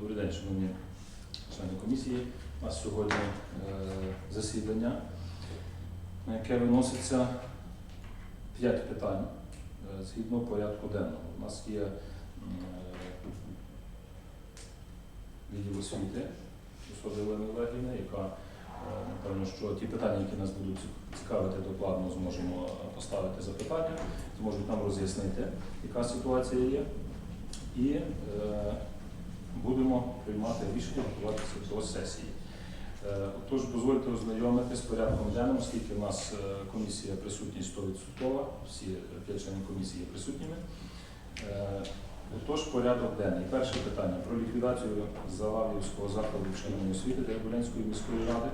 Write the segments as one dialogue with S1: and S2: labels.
S1: Добрий день, шановні члени комісії. У нас сьогодні е, засідання, на яке виноситься п'ять питань е, згідно порядку денного. У нас є е, відділ освіти Олени Олегівни, яка напевно, що ті питання, які нас будуть цікавити докладно, зможемо поставити запитання, зможуть нам роз'яснити, яка ситуація є. І будемо приймати рішення готуватися до сесії. Е, Тож дозвольте ознайомитися з порядком денним, оскільки в нас е, комісія присутність 100%, всі п'ять членів комісії є присутніми. Е, Отож, порядок денний. Перше питання про ліквідацію Залавівського закладу вченої освіти Теребулянської міської ради.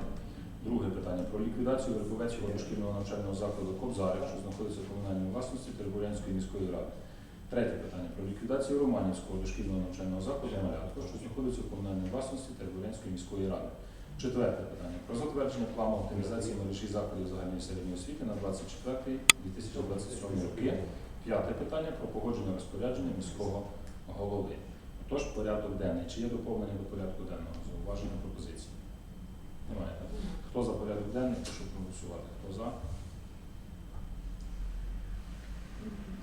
S1: Друге питання про ліквідацію Вербовецького дошкільного навчального закладу Кобзарів, що знаходиться в комунальній власності Теребулянської міської ради. Третє питання про ліквідацію Романівського дошкільного навчального закладу Малятко, що знаходиться в комунальній власності Теребулянської міської ради. Четверте питання про затвердження плану оптимізації мережі закладів загальної середньої освіти на 24-2027 роки. П'яте питання про погодження розпорядження міського голови. Тож порядок денний. Чи є доповнення до порядку денного? Зауваження пропозиції? Немає. так? Хто за порядок денний, прошу проголосувати. Хто за?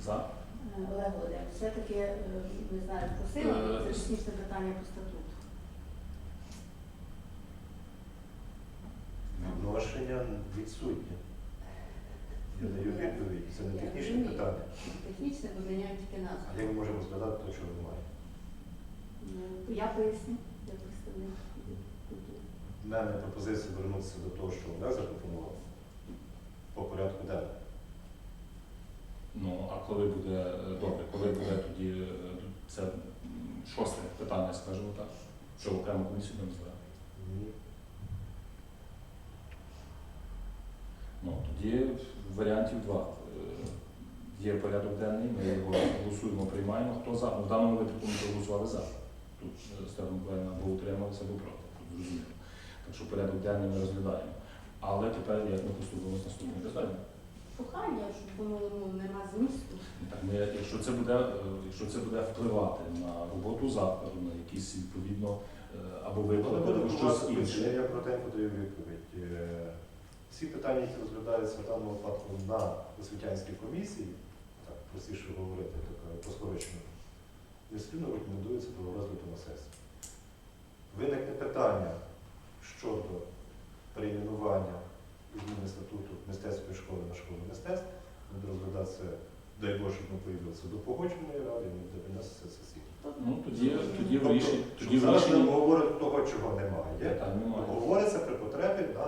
S1: За?
S2: Олег Володимирович, все-таки, е, не знаю, просила,
S1: Е,
S2: це технічне питання по статуту.
S3: Відношення відсутнє. Я даю відповідь, це не технічне питання.
S2: Технічне поміняють тільки
S3: А
S2: назву.
S3: як ми можемо згадати те, чого немає?
S2: Ну, Я поясню, я представник.
S3: У мене пропозиція вернутися до того, що Олег запропонував по порядку денному.
S1: Ну, коли буде е, добре, коли буде тоді е, це шосте питання, скажімо так, що окрему комісію не збирати. Ну, тоді варіантів два. Е, Є порядок денний, ми його голосуємо, приймаємо. Хто за? Ну, в даному випадку ми проголосували за. Тут Стефан Миколаївна або утрималися, або проти. Зрозуміло. Так що порядок денний ми розглядаємо. Але тепер як ми поступимо з наступним питанням.
S2: Прохання, щоб воно ну, нема змісту.
S1: Так, ми, якщо це буде, е, якщо це буде впливати на роботу закладу, на якісь відповідно е, або випадки, або щось інше.
S3: я коротенько даю відповідь. Е, Всі питання, які розглядаються в даному випадку на освітянській комісії, так простіше говорити, так поскорочено, дослідно рекомендується до розгляду на сесії. Виникне питання щодо перейменування зміни статуту мистецької школи на школу мистецтв, буде розглядатися, дай Боже, щоб ми появилися до погодженої ради, і буде принесеться сесії.
S1: Ну тоді, тоді в рішенні, тоді в
S3: Тобто, зараз ми
S1: рішенні
S3: того, чого немає.
S1: питань немає.
S3: Говориться при потребі на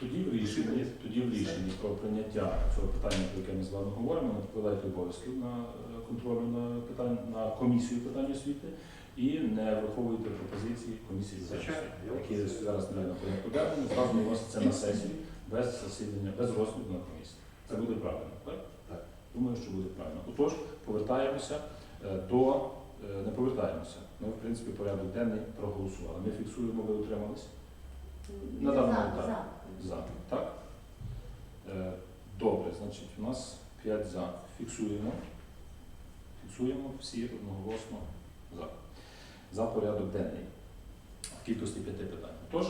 S1: Тоді в рішенні, тоді в рішенні про прийняття цього питання, про яке ми з вами говоримо, надкладайте обов'язків на е, контролю на питань на комісію питань освіти і не враховуйте пропозиції комісії з освіти, які зараз не на порядку денному, зразу виносяться на сесію без засідання, без розгляду на комісії. Це буде правильно, так?
S3: Так.
S1: Думаю, що буде правильно. Отож, повертаємося е, до е, не повертаємося. Ми, в принципі, порядок денний проголосували. Ми фіксуємо, ви утрималися. На даному
S2: за,
S1: етапі.
S2: за.
S1: За. Так? Е, Добре, значить, у нас 5 за. Фіксуємо. Фіксуємо всі одноголосно за. За порядок денний. В кількості п'яти питань. Тож,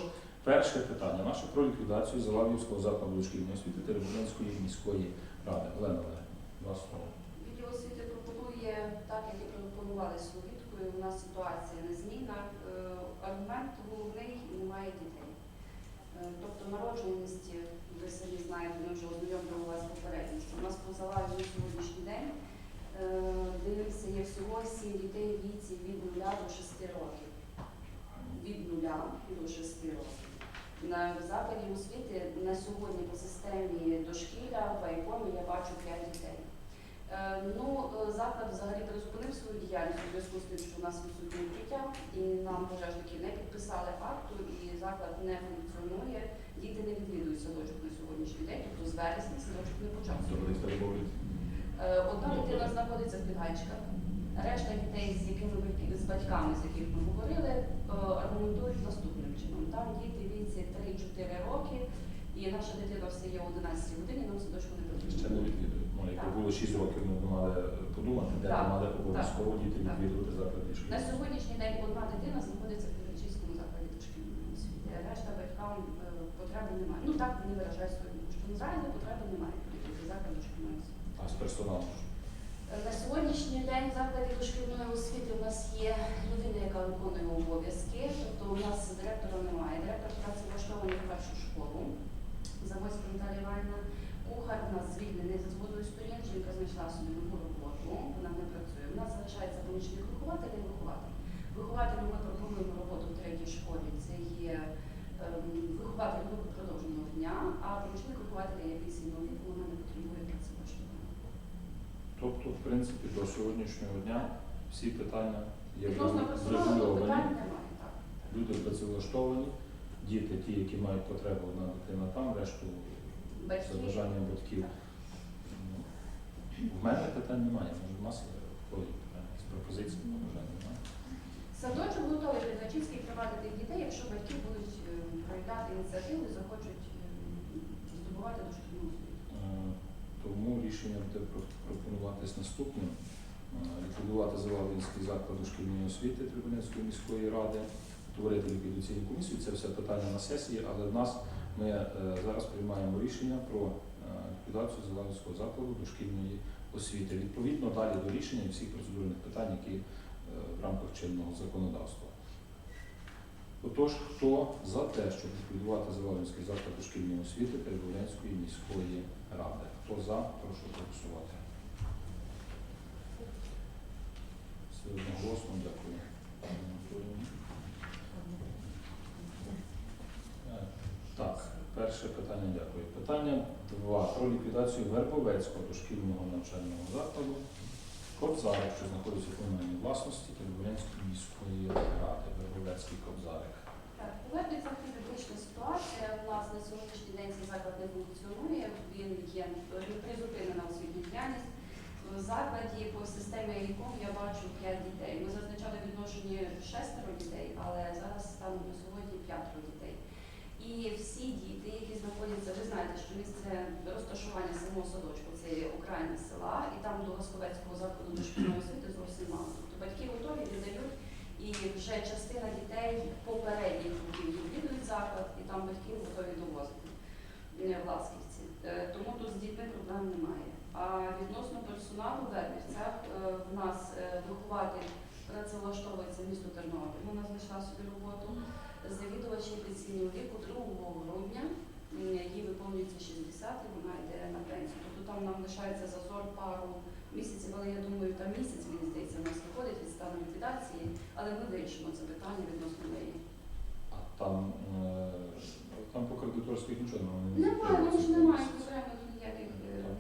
S1: перше питання наше про ліквідацію Залавівського закладу дошкільної освіти Теребулянської міської ради. Олена Олегівна, два слова.
S4: Відділ освіти пропонує, так як і пропонували Словіткою, у нас ситуація незмінна. Е, Аргумент головний немає дітей. Е, Тобто народжуваність, ви самі знаєте, ми вже ознайомили вас попередністю. У нас по залазі сьогоднішній день е, дивимося, є всього 7 дітей віці від 0 до 6 років. Від 0 до 6 років. На закладі освіти на сьогодні по системі дошкілля в Айкомі я бачу 5 дітей. Е, Ну, е, заклад взагалі призупинив свою діяльність у зв'язку з тим, що у нас відсутнє укриття, і нам пожежники не підписали акту, і заклад не функціонує. Діти не відвідують садочок на сьогоднішній день, тобто з вересня садочок не почався.
S1: Перебовлюють.
S4: Е, Одна дитина знаходиться в підганчиках, решта дітей, з якими з батьками, з яких ми говорили, аргументують наступним Там діти віці 3-4 роки, і наша дитина встає о 11 годині, нам садочку не
S1: Ще не відвідують. Ну, якби було 6 років, ми б мали по продумати, де
S4: Так,
S1: мали обов'язково діти
S4: так.
S1: відвідувати заклади
S4: На
S1: шкіл.
S4: сьогоднішній день одна дитина знаходиться в Ківерчиському закладі дошкільної освіти, решта батькам е, потреби немає. Ну так вони виражають свою думку, що наразі потреби немає в закладі дошкільної освіти.
S1: А з персоналом.
S4: На сьогоднішній день в закладі дошкільної освіти у нас є людина, яка виконує обов'язки, тобто у нас директора немає. Директор працевлаштований в першу школу. Заводська Наталія Івановна Кухар у нас звільнений за згодою сторін, жінка знайшла собі нову роботу, вона не працює. У нас залишається помічник вихователя і вихователь. Вихователю ми пропонуємо роботу в третій школі. Це є ем, вихователь групи продовженого дня, а помічник вихователя є пенсійного віку, вона не потребує працевлаштування.
S1: Тобто, в принципі, до сьогоднішнього дня всі питання є врегульовані. Люди працевлаштовані, діти, ті, які мають потребу, одна дитина там, решту за бажанням батьків. Ну, В мене питань немає, може в нас є входять з пропозиціями, побажань немає.
S4: Садочок готовий Підвачівський приватити дітей, якщо батьки будуть е, проявляти ініціативу і захочуть е, здобувати дошкільну освіту.
S1: Е, Тому рішення буде про- пропонуватись наступним. Ліквідувати Завадинський заклад дошкільної освіти Трибунецької міської ради, утворити ліквідаційну комісію. Це все питання на сесії, але в нас ми е, зараз приймаємо рішення про е, ліквідацію Завадинського закладу дошкільної освіти. Відповідно далі до рішення і всіх процедурних питань, які е, в рамках чинного законодавства. Отож, хто за те, щоб ліквідувати Завадинський заклад дошкільної освіти Теребовлянської міської ради? Хто за, прошу голосувати. Все одноголосно, дякую. Так, перше питання, дякую. Питання два. Про ліквідацію Вербовецького дошкільного навчального закладу Кобзарик, що знаходиться в комунальній власності Теребовлянської міської ради. Вербовецький Кобзарик.
S4: Так, повернеться критична ситуація. На сьогоднішній день цей заклад не функціонує. Він є е, призупинена освітня діяльність. В закладі по системі ЕЛІКОМ я бачу 5 дітей. Ми зазначали відношенні шестеро дітей, але зараз станом на сьогодні п'ятеро дітей. І всі діти, які знаходяться, ви знаєте, що місце розташування самого садочку це окраїна села, і там до Госковецького закладу дошкільної освіти зовсім мало. Тобто батьки готові віддають, і вже частина дітей попередніх років відвідують заклад, і там батьки готові довозити е, в. Е, Тому тут з дітьми проблем немає. Відносно персоналу в Вербівцях е, в нас е, вихователь працевлаштовується місто Тернопіль. Вона знайшла собі роботу. Завідувачі пенсійного віку 2 грудня, їй виповнюється 60, і вона йде на пенсію. Тобто там нам лишається зазор пару місяців, але я думаю, там місяць, мені здається, у нас виходить від стану ліквідації, але ми вирішимо це питання відносно неї.
S1: А там, е, там по кредиторських нічого немає.
S4: Немає, вони ж не мають окремих ніяких, е,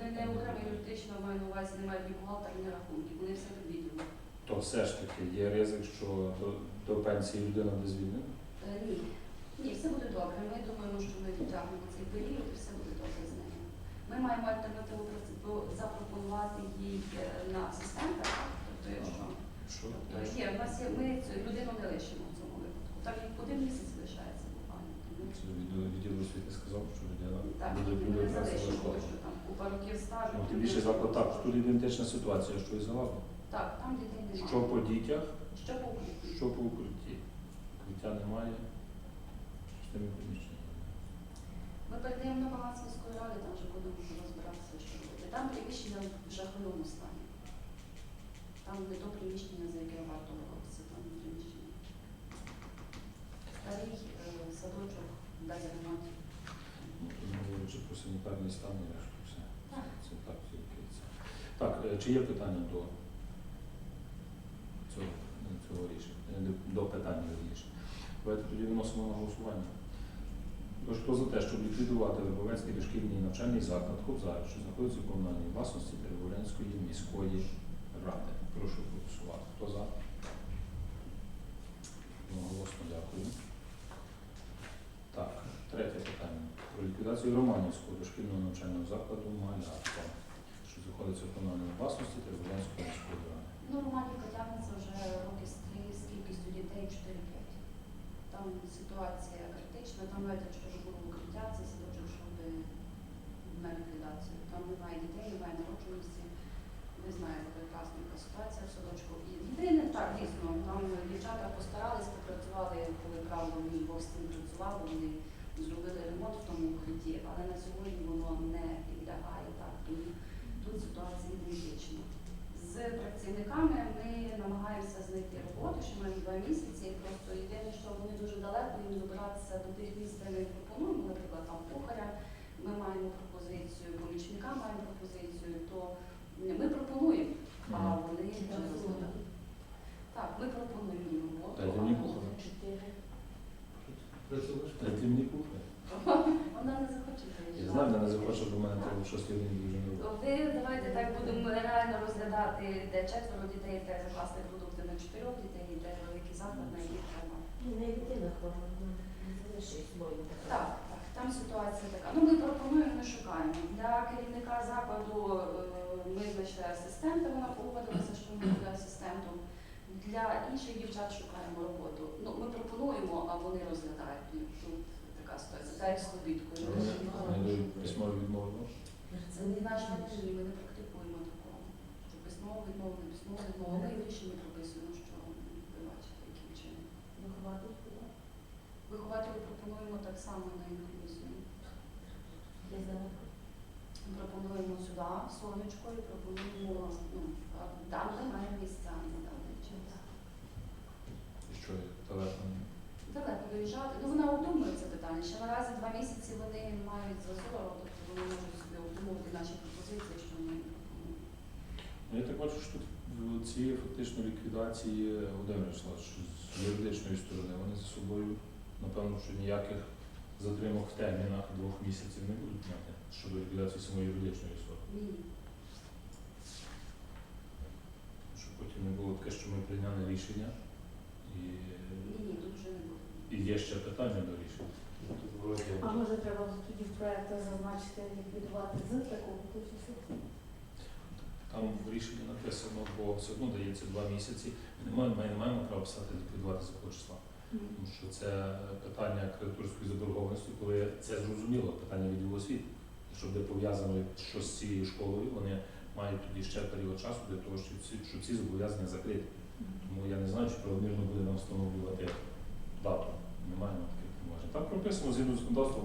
S4: не, не окремо юридично маю на увазі, немає ні бухгалтера, ні рахунків, вони все під відділом.
S1: То все ж таки є ризик, що до, до пенсії людина буде звільнена.
S4: Е, Ні, ні, все буде добре. Ми думаємо, що ми відтягнемо цей період і все буде добре з нею. Ми маємо альтернативу запропонувати їй е, на асистента, тобто якщо
S1: Що?
S4: тобто є, в нас є, ми цю людину не лишимо в цьому випадку. Так як один місяць лишається буквально. Тому
S1: Це відділ, відділ освіти сказав, що людина
S4: так,
S1: буде
S4: ми
S1: буде
S4: не залишимо, що там купа років стажу.
S1: Ну, тим більше заклад так, тут ідентична ситуація, що і залазно.
S4: Так, там дітей немає.
S1: Що по дітях,
S4: Що по укріпленню?
S1: що по укритті. Укриття немає. З тими приміщеннями.
S4: Ми передаємо на баланс міської ради, там вже будемо розбиратися, що робити. Там приміщення в жахливому стані. Там не то приміщення, за яке варто боротися, там не приміщення. Старий е, садочок без ремонту.
S1: Ну, тут про санітарний стан решту все.
S4: Так.
S1: Це так е, чи є питання до цього, е, цього рішення, Е, до- питання вірніше? Давайте тоді виносимо на голосування. Тож хто за те, щоб ліквідувати Вербовецький дошкільний навчальний заклад Кобзар, що знаходиться в комунальній власності Теребовлянської міської ради? Прошу голосувати. Хто за? Голосно дякую. Так, третє питання. Про ліквідацію Романівського дошкільного навчального закладу Малятка, що знаходиться в комунальній власності Теребовлянської міської ради.
S4: Ну, Романівка тягнеться вже роки з три з кількістю дітей 4-5. Там ситуація критична, там навіть якщо вже було укриття, це садочок, щоб на ліквідацію. Там немає дітей, немає народженості. Ви знаєте прекрасно, яка ситуація в садочку. І єдине, так, дійсно, там дівчата постарались, попрацювали, коли правда мій Бог з цим працював, вони зробили ремонт в тому укритті, але на сьогодні воно не підлягає так. Тому тут ситуація ідентична. З працівниками ми намагаємося знайти роботу, що маємо два місяці. Просто єдине, що вони дуже далеко їм добиратися до тих місць, де ми пропонуємо, наприклад, там кухаря. Ми маємо пропозицію, помічника маємо пропозицію, то ми пропонуємо, а вони не. Так, ми пропонуємо роботу.
S1: Мені кухню.
S4: Вона не захоче
S1: Я знаю, мене захоче, бо в мене треба в шостій годині дуже не
S4: То Ви давайте так будемо реально розглядати, де четверо дітей, де класні продукти на чотирьох дітей, де великий заклад, на яких треба.
S2: Ну, не дитина хвора, ну, не залишить свою.
S4: Так, так, там ситуація така. Ну, ми пропонуємо, ми шукаємо. Для керівника закладу е, ми знайшли асистента, вона погодилася, що ми буде асистентом. Для інших дівчат шукаємо роботу. Ну, ми пропонуємо, а вони розглядають. Ну, Тут така ситуація. Як з
S1: дають письмові відмови. ну.
S4: Це не наш ні, ми не практикуємо такого. Що письмово відмови, не письмово відмови. Ми в прописуємо, що ви бачите, яким чином.
S2: Виховати куди?
S4: Вихователі пропонуємо так само на інклюзію. Пропонуємо сюди сонечко і пропонуємо, ну, там немає місця на даний час.
S1: І що?
S4: Далеко виїжджати. Ну вона обдумує це питання. Ще наразі два місяці вони мають зазору, тобто вони можуть собі обдумувати наші пропозиції, що ми пропонуємо.
S1: Ну, Я так бачу, що тут в цій фактично ліквідації Володимир Вячеславович, з юридичної сторони, вони за собою, напевно, що ніяких затримок в термінах двох місяців не будуть мати щодо ліквідації самої юридичної особи.
S4: Ні.
S1: Щоб потім не було таке, що ми прийняли рішення і,
S4: Ні, ні, тут вже не
S1: і є ще питання до рішення.
S2: А може треба тоді в проєктах зазначити ліквідувати з такого часу?
S1: Там в рішенні написано, бо все одно дається два місяці. Ми не маємо, ми не маємо права писати ліквідувати з якого числа. Тому що це питання кредиторської заборгованості, коли це зрозуміло, питання відділу освіти. Якщо буде пов'язано що з цією школою, вони мають тоді ще період часу для того, щоб ці, щоб ці зобов'язання закрити. Тому я не знаю, чи правомірно буде нам встановлювати дату. Ми маємо таких повноважень. Там прописано згідно з законодавством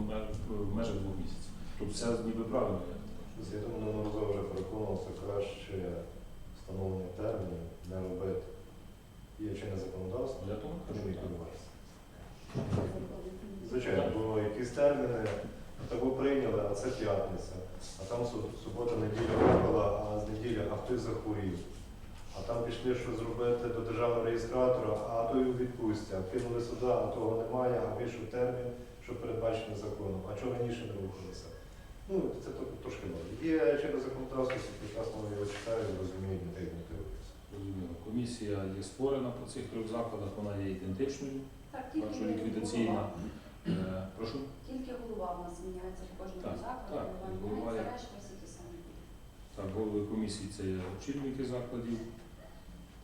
S1: в межах двох місяців. Тобто все ніби правильно. я так
S3: Я думаю, неодноразово вже переконувався, краще встановлення термінів не робити. Є чинне законодавство,
S1: Для того
S3: тому
S1: кажу,
S3: і
S1: так.
S3: відбувається. Звичайно, бо якісь терміни того прийняли, а це п'ятниця, а там су- субота, неділя випала, а з неділі, а хтось захворів. А там пішли що зробити до державного реєстратора, а той у відпустці, кинули сюди, а того немає, а вийшов термін, що передбачено законом. А чого раніше не рухалися? Ну, це трошки нове. Є через законодавство, всі прекрасно його читають, розуміють, не так мотивуються.
S1: Зрозуміло. Комісія є створена по цих трьох закладах, вона є ідентичною.
S4: Так, тільки
S1: ліквідаційна. Е, Прошу.
S4: Тільки голова в нас міняється в кожному
S1: Так,
S4: закладі,
S1: так,
S4: голова
S1: голова
S4: міняється,
S1: є.
S4: решта всі ті самі.
S1: Так, голови комісії це є очільники закладів,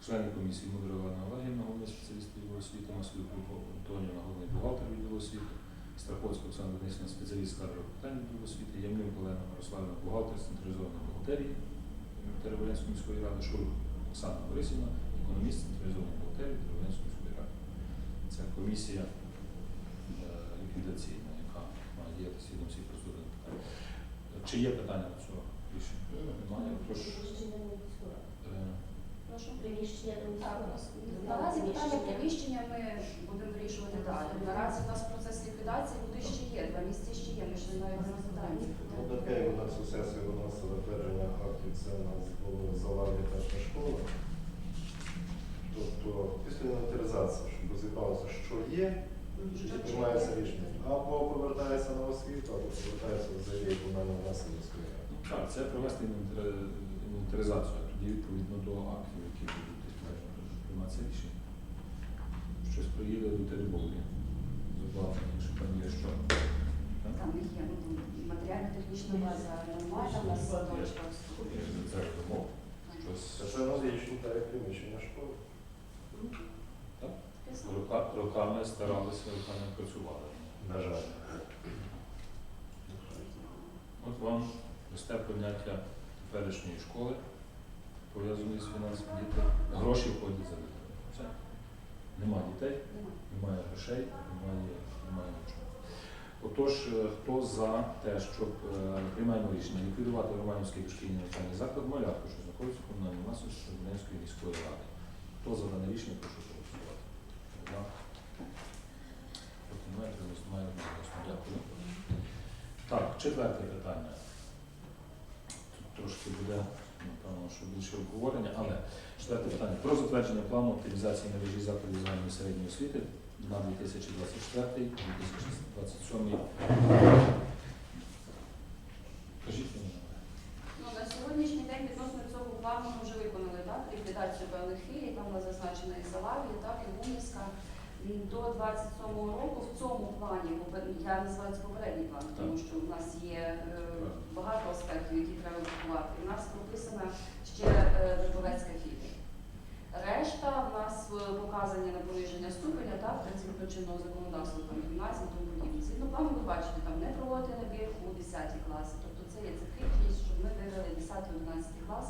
S1: члени комісії Мудра Івана Олегівна, головний спеціаліст відділу освіти, Маслюк Антоніна, головний бухгалтер відділу освіти, Страховська Оксана Денисівна, спеціаліст кадрових питань відділу освіти, Ямнюк Олена Мирославівна, бухгалтер централізованої бухгалтерії Тереволинської міської ради, Шурук Оксана Борисівна, економіст централізованої бухгалтерії Тереволинської міської ради. Це комісія е, ліквідаційна, яка має діяти згідно всіх процедурних питань. Чи є питання до цього рішення? Немає. Прошу.
S4: Прошу.
S2: Приміщення не
S4: Так, наразі питання приміщення ми будемо вирішувати далі. Наразі у нас процес ліквідації буде ще є, два місяці ще є, ми ще не розглядаємо. це
S3: Ну, таке, у нас у сесії виносили затвердження актів, це у нас було заварня перша школа. Тобто після інвентаризації, щоб розібралося, що є,
S4: Що чи
S3: приймається рішення. Або повертається на освіту, або повертається взагалі комунальне власне міської ради.
S1: ну, Так, це провести інвентаризацію, тоді відповідно до актів, які будуть прийматися рішення. Щось приїде до Теребовлі з якщо там є що.
S4: Там їх є, ну, матеріально-технічна база нормальна, у нас.
S1: За це думав. Щось
S3: Це приміщення школи.
S1: рука- роками старалися, роками працювали.
S3: На жаль.
S1: От вам просте поняття теперішньої школи, пов'язаний з фінансами дітей. Гроші входять за дітей. Все. Нема дітей, немає грошей, немає, немає нічого. Отож, е, хто за те, щоб е, приймаємо рішення ліквідувати Романівський дошкільний навчальний заклад малятку, що знаходиться в комунальній власності Червоненської міської ради. Хто за дане рішення, прошу проголосувати. Дякую. Так, четверте питання. Тут трошки буде, напевно, що більше обговорення, але четверте питання. Про затвердження плану оптимізації мережі закладів загальної середньої освіти на 2024-2027 Кажіть мені.
S4: Ну, на сьогоднішній день відносно цього плану ми вже виконали так, ліквідацію певних філій, там вона зазначена і Залавія, так, і Гумівська. До 27-го року в цьому плані, я називаю це попередній план, тому що в нас є е, багато аспектів, які треба врахувати. У нас прописана ще е, Верховецька філія. Решта в нас е, показані на пониження ступеня, так, згідно чинного законодавства, там гімназії тому подібне. Згідно плану, ви бачите, там не проводити набір у 10 класи. Тобто це є циклічність, щоб ми вивели 10-11 клас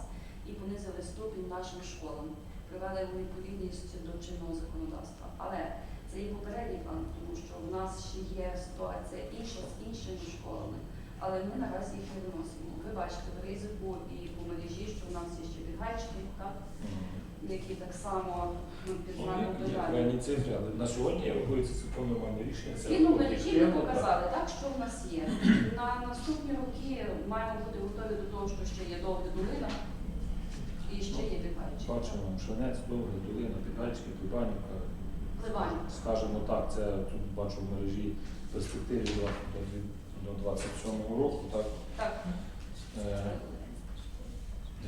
S4: і понизили ступінь нашим школам, привели у відповідність до чинного законодавства. Але це і попередній план, тому що в нас ще є ситуація інша з іншими школами, але ми наразі їх не виносимо. Ви бачите в ризику і по мережі, що в нас є ще так, які так само ну, під
S1: Ну, є- Є цифри, але на сьогодні рахується нормальне рішення.
S4: Згідно мережі ми показали, так, що в нас є. На наступні роки маємо бути готові до того, що ще є довга долина і ще є підгайчики.
S1: Бачимо, Шанець, Довга, Долина, Підгайчики, Кубанівка.
S4: Ливань.
S1: Скажімо так, це тут бачу в мережі перспективі до, до 27-го року. Так.
S4: Так.
S1: Е,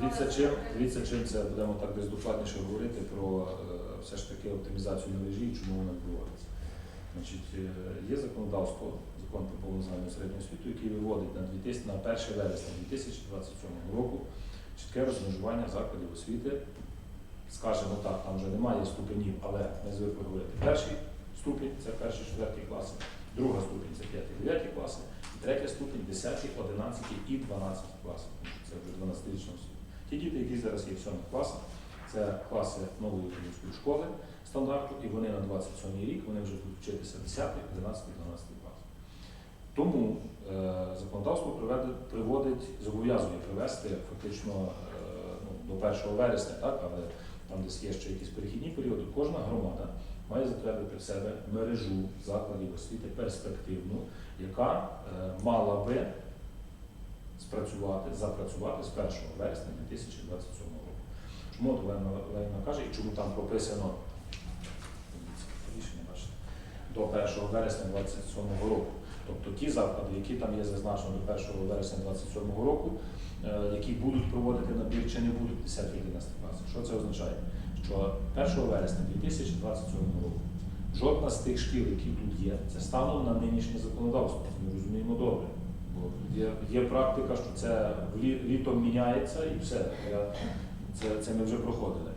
S1: Дивіться, чим, дивіться, чим це будемо так десь докладніше говорити про е, все ж таки оптимізацію мережі і чому вона відбувається. Значить, е, є законодавство, закон про повну загальну середню освіту, який виводить на 2000, на 1 вересня 2027 року чітке розмежування закладів освіти. Скажімо так, там вже немає ступенів, але ми звикли говорити. Перший ступінь це перші четверті класи, друга ступінь це п'яті, дев'яті класи, і третя ступінь 10, 11 і 12 класи. тому що Це вже 12-річна освіта. Ті діти, які зараз є в 7 класах, це класи нової української школи стандарту, і вони на 27 рік вони вже будуть вчитися 10, 11, 12 клас. Тому е, законодавство приводить, зобов'язує привести фактично е, ну, до 1 вересня, так, але там десь є ще якісь перехідні періоди. Кожна громада має затвердити в себе мережу закладів освіти перспективну, яка е, мала би спрацювати, запрацювати з 1 вересня 2027 року. Чому Олена Олена каже і чому там прописано до 1 вересня 2027 року. Тобто ті заклади, які там є зазначено до 1 вересня 2027 року, е, які будуть проводити набір чи не будуть 10 11 класів. Що це означає? Що 1 вересня 2027 року жодна з тих шкіл, які тут є, це станом на нинішнє законодавство. Ми розуміємо добре. Бо є, є практика, що це літом міняється і все. Це, це ми вже проходили.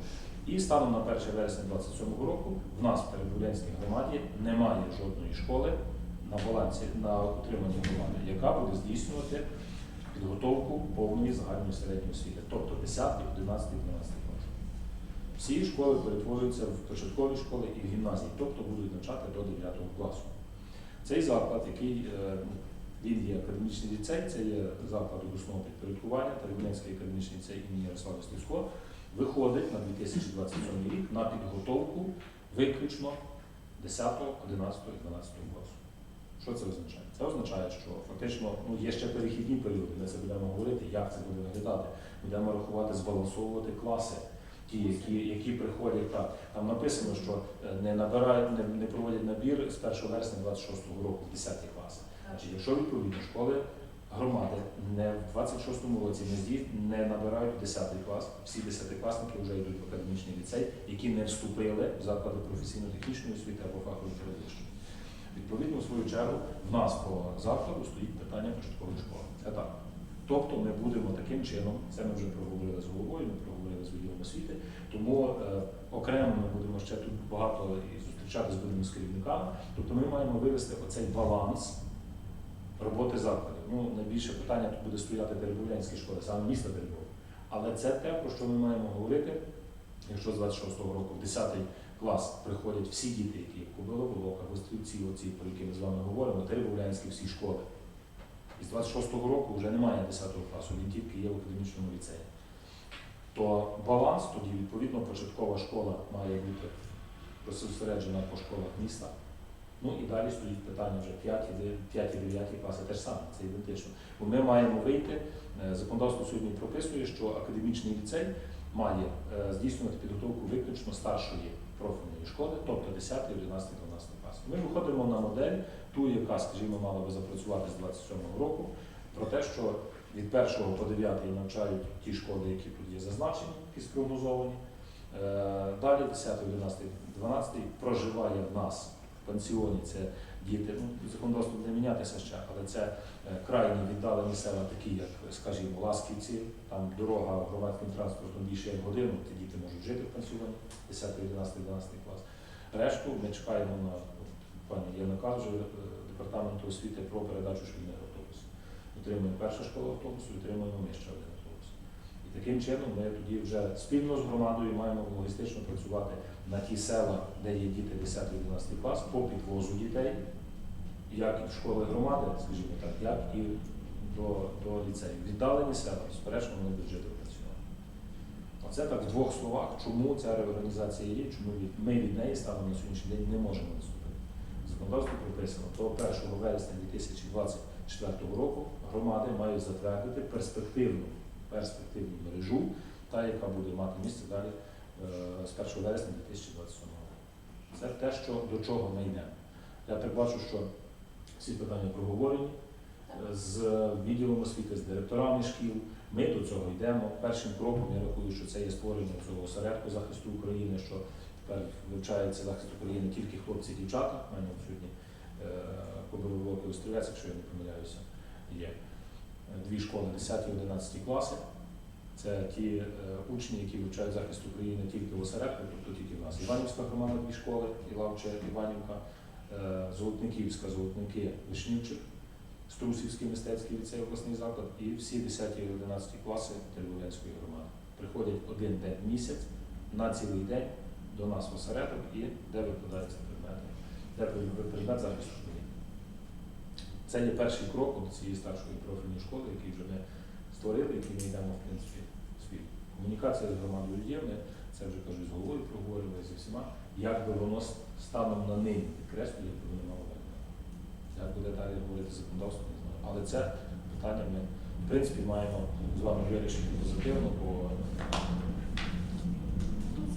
S1: І станом на 1 вересня 2027 року в нас в Перебулянській громаді немає жодної школи на балансі на утриманні громади, яка буде здійснювати підготовку повної загальної середньої освіти, тобто 10, 11, 12 клас. Всі школи перетворюються в початкові школи і в гімназії, тобто будуть навчати до 9 класу. Цей заклад, який е, він є академічний ліцей, це є заклад обласного підпорядкування, Тарівненський академічний ліцей імені Ярослава Слівського, виходить на 2027 рік на підготовку виключно 10, 11 і 12 класу. Що це означає? Це означає, що фактично ну, є ще перехідні періоди, ми це будемо говорити, як це буде виглядати. Будемо рахувати, збалансовувати класи, ті, які, які приходять так. Там написано, що е, не набирають, не, не проводять набір з 1 вересня 26 року в 10 класи. Значить, якщо відповідно школи громади не в 26-му році не з'їзд, не набирають 10 клас, всі 10-класники вже йдуть в академічний ліцей, які не вступили в заклади професійно-технічної освіти або фахової передвищої. Відповідно, в свою чергу, в нас по закладу стоїть питання початкової школи. Це так. Тобто ми будемо таким чином, це ми вже проговорили з головою, ми проговорили з відділом освіти, тому е, окремо ми будемо ще тут багато і зустрічатися будемо з керівниками. Тобто ми маємо вивести оцей баланс роботи закладів. Ну, найбільше питання тут буде стояти Дерибовлянські школи, саме міста Дерибов. Але це те, про що ми маємо говорити, якщо з 26-го року в 10 клас приходять всі діти, які Кубило Волока, Гострівці, оці, про які ми з вами говоримо, Теребовлянські всі школи. І з 26-го року вже немає 10 класу, він тільки є в академічному ліцеї. То баланс тоді, відповідно, початкова школа має бути зосереджена по школах міста. Ну і далі стоїть питання вже 5-9 класи теж саме, це ідентично. Бо ми маємо вийти, е, законодавство сьогодні прописує, що академічний ліцей має е, здійснювати підготовку виключно старшої профільної школи, тобто 10, 11, 12 клас. Ми виходимо на модель, ту, яка, скажімо, мала би запрацювати з 27 року, про те, що від 1 по 9 навчають ті школи, які тут є зазначені, які спрогнозовані. Е, Далі 10, 11, 12 проживає в нас в пансіоні. Це діти. Ну, законодавство буде мінятися ще, але це е, крайні віддалені села, такі як, скажімо, Ласківці, там дорога громадським транспортом більше як годину, ті діти можуть жити в пансіоні, 10, 11, 12 клас. Решту ми чекаємо на пані є вже е, департаменту освіти про передачу шкільних автобусів. Отримуємо перша школа автобусу, отримуємо ми ще один таким чином ми тоді вже спільно з громадою маємо логістично працювати на ті села, де є діти 10-11 клас, по підвозу дітей, як і в школи громади, скажімо так, як і до, до ліцею. Віддалені села, безперечно, вони будуть жити. Оце так в двох словах, чому ця реорганізація є, чому ми від неї станом на сьогоднішній день не можемо наступити. Законодавство прописано, то 1 вересня 2024 року громади мають затвердити перспективну, перспективну мережу, та, яка буде мати місце далі е, з 1 вересня 2027 року. Це те, що, до чого ми йдемо. Я так що всі питання проговорені е, з відділом освіти, з директорами шкіл. Ми до цього йдемо. Першим кроком я рахую, що це є створення цього осередку захисту України, що тепер вивчається захист України тільки хлопці і дівчата. У мене сьогодні Кобиловоки Острівець, якщо я не помиляюся, є. Дві школи 10 і 11 класи. Це ті е, учні, які вивчають захист України тільки в осередку, тобто тільки в нас. Іванівська громада дві школи, Ілавче, Іванівка, е, Золотниківська, Золотники, Вишнівчик, Струсівський мистецький ліцей, обласний заклад і всі 10 і 11 класи Терволянської громади. Приходять один день в місяць на цілий день до нас в осередок і де викладаються предмети, де предмет захисту. Це є перший крок до цієї старшої профільної школи, який вже ми створили, який ми йдемо, в принципі, в світ. Комунікація з громадою є, ми це вже кажу, з головою проговорювали зі всіма, як би воно станом на нині підкреслює, як би воно мало виглядати. Як буде далі говорити законодавство, не знаю. Але це питання ми, в принципі, маємо з вами вирішити позитивно, бо
S4: Тут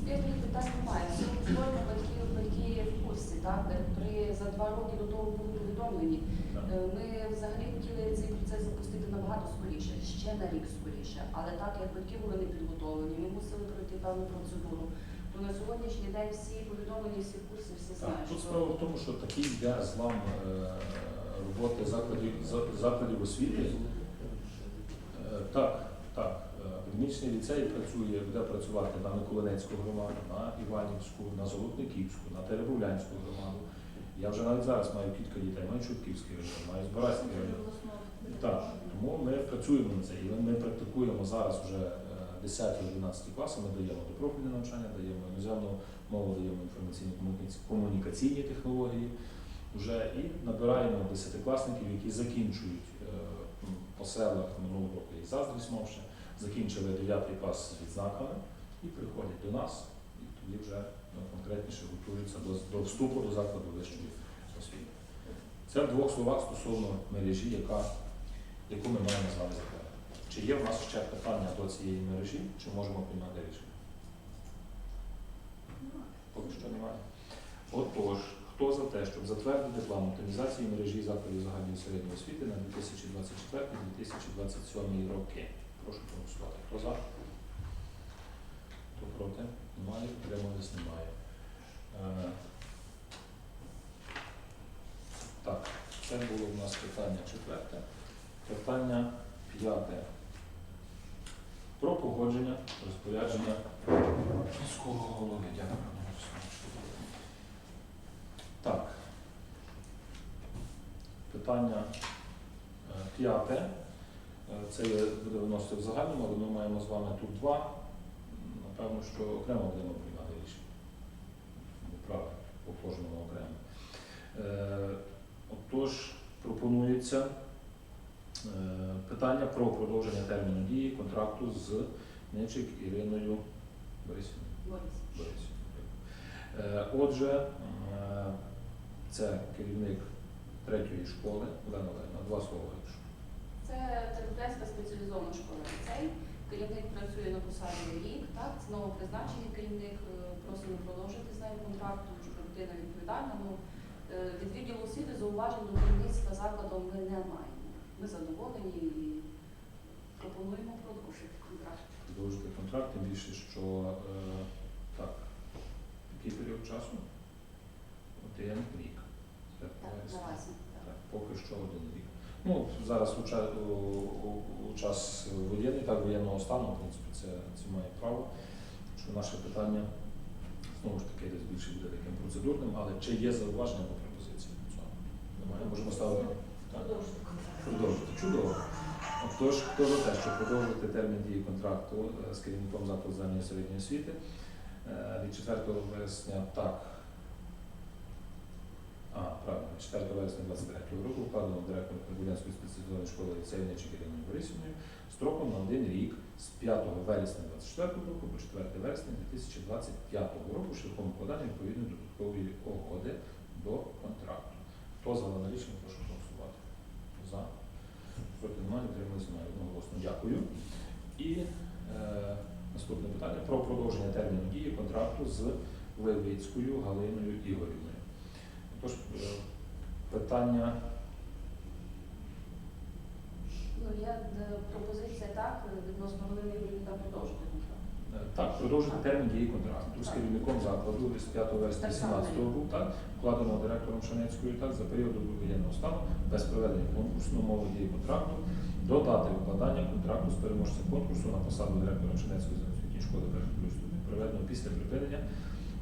S4: питань немає. Все створено батьки, батьки в курсі, так? При, за два роки до того були повідомлені. Е, Ми взагалі хотіли цей процес запустити набагато скоріше, ще на рік скоріше. Але так як батьки були не підготовлені, ми мусили пройти певну процедуру. То на сьогоднішній день всі повідомлені, всі в курсі, всі знають.
S1: тут справа в тому, що такий йде злам е, роботи закладів, закладів освіти. Е, Так, так. Е, Академічний ліцей працює, буде працювати на Миколинецьку громаду, на Іванівську, на Золотниківську, на Теребовлянську громаду. Я вже навіть зараз маю кілька дітей, маю Чутківський район, маю Збаразький район. Так, тому ми працюємо над це. І ми практикуємо зараз вже 10-11 класи, ми даємо допрофільне навчання, даємо іноземну мову, даємо інформаційні комунікаційні технології вже і набираємо десятикласників, які закінчують е, по селах минулого року і заздрість мовше, закінчили 9 клас з відзнаками і приходять до нас, і тоді вже ну, конкретніше готуються до, до вступу до закладу вищої освіти. Це в двох словах стосовно мережі, яка, яку ми маємо з вами затвердити. Чи є в нас ще питання до цієї мережі, чи можемо приймати рішення? Поки що немає. Отож, хто за те, щоб затвердити план оптимізації мережі закладів загальної середньої освіти на 2024-2027 роки? Прошу проголосувати. Хто за? Хто проти? Немає. Утримались немає. Е, Так, це було в нас питання четверте. Питання п'яте. Про погодження розпорядження міського голови. Дякую. Так. Питання е, п'яте. Це є, буде виносити в загальному, але ми маємо з вами тут два. Напевно, що окремо будемо приймати рішення. Правильно, по кожному окремо. Е, Отож, пропонується е, питання про продовження терміну дії контракту з Нечик Іриною Борисівною. Борисівною. Е, Отже, це керівник третьої школи Олена Олегівна, два слова.
S4: Це Тернопільська спеціалізована школа ліцей. Керівник працює на посаді рік, так, це новопризначений керівник, е, просимо продовжити з нею контракт, тому що людина відповідальна. Ну, е, від відділу освіти зауважень до керівництва закладом ми не маємо. Ми задоволені і пропонуємо продовжити контракт.
S1: Продовжити контракт, тим більше, що е, так, який період часу? Один рік.
S4: Так, так.
S1: Так, поки що один рік. Ну, зараз у, у, у- час воєнний, так, воєнного стану, в принципі, це, це має право. Що наше питання знову ж таки десь більше буде таким процедурним, але чи є зауваження або пропозиції? Немає, можемо ставити.
S2: Продовжити
S1: Чудово. Отож, хто за те, щоб продовжити термін дії контракту е, з керівником закладу загальної середньої освіти е, від 4 вересня так. А, правильно, 4 вересня 23 року вкладено директором Поділянської спеціалізованої школи ліцею Нечик Іриною Борисівною строком на один рік з 5 вересня 24 року по 4 вересня 2025 року шляхом укладання відповідної додаткової угоди до контракту. Хто за дане рішення, прошу голосувати. За. Проти немає, утрималися немає одноголосно. Дякую. І е, наступне питання про продовження терміну дії контракту з Левицькою Галиною Ігорівною. Тож е, питання?
S4: Ну, є е, пропозиція так, відносно Галини Ігорівни продовжити
S1: е, так, продовжити термін дії контракту з керівником закладу з 5 вересня
S4: Так само
S1: 2017 року, так, вкладеного директором Шанецькою так, за періоду воєнного стану без проведення конкурсу на умови дії контракту до дати укладання контракту з переможцем конкурсу на посаду директора Шанецької школи першої другої проведеного після припинення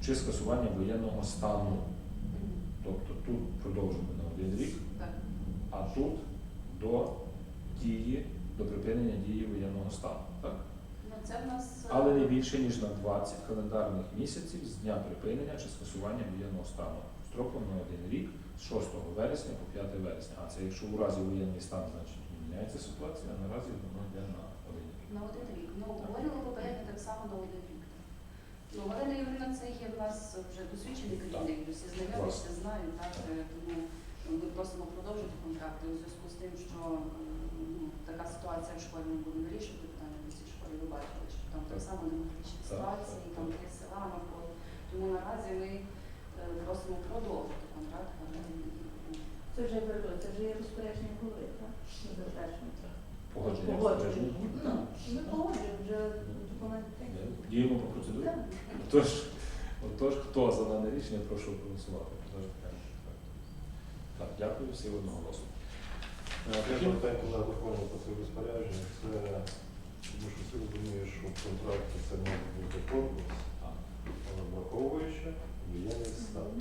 S1: чи скасування воєнного стану. Тобто тут продовжимо на один рік,
S4: Так.
S1: а тут до дії, до припинення дії воєнного стану. Так?
S4: Ну, це в нас е,
S1: Але не більше, ніж на 20 календарних місяців з дня припинення чи скасування воєнного стану. Строком на один рік з 6 вересня по 5 вересня. А це якщо у разі воєнний стан, значить міняється ситуація, а наразі воно йде на один рік.
S4: на один рік. Ну, говорили попередньо так само на один рік. Ну, Галина Ігорівна це є в нас вже досвідчений керівник, всі знайомі, всі знають, так, е, тому ми просимо продовжити контракти у зв'язку з тим, що е, ну, така ситуація в школі ми будемо вирішувати питання в цій школі, ви бачили, що там так само демократичні ситуації, там є села навколо. Тому наразі ми е, просимо продовжити контракт Галини
S2: Це вже передбачено, це вже є розпорядження голови, так? Ми.
S1: Погодження
S2: Погоджуємо. Ну, Ми погоджуємо вже документ.
S1: Діємо по процедурі.
S2: Так.
S1: Отож, отож, хто за дане рішення, прошу контракту. Так, дякую, всі одноголосно.
S3: Я питання, коли доповнив по цьому розпорядження, це тому що всі розуміють, що в контракті це може бути конкурс, але враховуючи воєнний стан.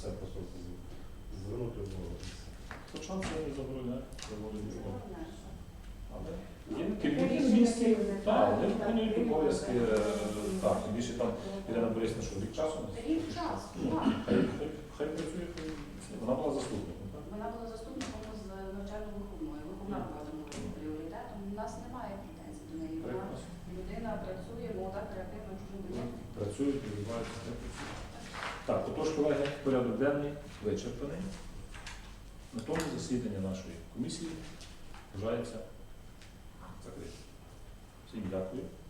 S3: Це просто звернути увагу.
S1: Хоча це не забороняє
S4: Це
S1: Але є керівники в місті, так, вони виконують обов'язки, е, так, тим більше там Ірина Борисівна, що рік часу?
S4: Рік часу,
S1: Ну,
S4: так.
S1: Хай, хай, хай працює, вона була заступником, так?
S4: Вона була заступником з навчально-виховною. Виховна була тому пріоритетом. У нас немає претензій до неї. Вона
S1: Прекрасно.
S4: людина працює, молода, креативна, чужим
S1: Працюють, розвиваються, не працюють. Так, отож, колеги, порядок денний вичерпаний. На тому засідання нашої комісії вважається そういであって